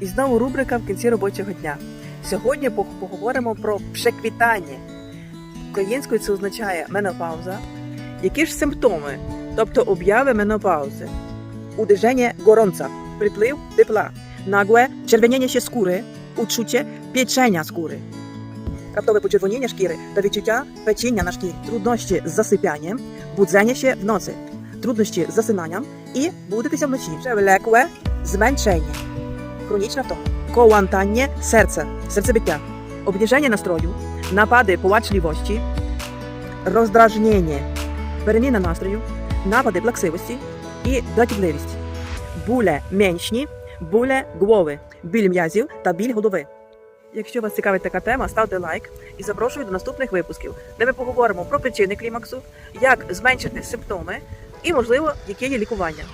І знову рубрика в кінці робочого дня. Сьогодні поговоримо про приквітання. Українською це означає менопауза. Які ж симптоми, тобто обяви менопаузи? Uderzenie gorąca, przypływ tepla, nagłe czerwienienie się skóry, uczucie pieczenia skóry. Raptowe poczerwonienie szkiery to відчуття печіння на шкірі, труднощі з budzenie się w nocy, труднощі з засинанням і будитися вночі. Przewlekłe zmęczenie, chroniczna wtoma, kołantanie serca, sercebicia, obniżenie nastroju, napady płaczliwości, rozdrażnienie, переміна настрою, напади плаксивості і дратівливість, буле меншні, буле голови, біль м'язів та біль голови. Якщо вас цікавить така тема, ставте лайк і запрошую до наступних випусків, де ми поговоримо про причини клімаксу, як зменшити симптоми і, можливо, яке є лікування.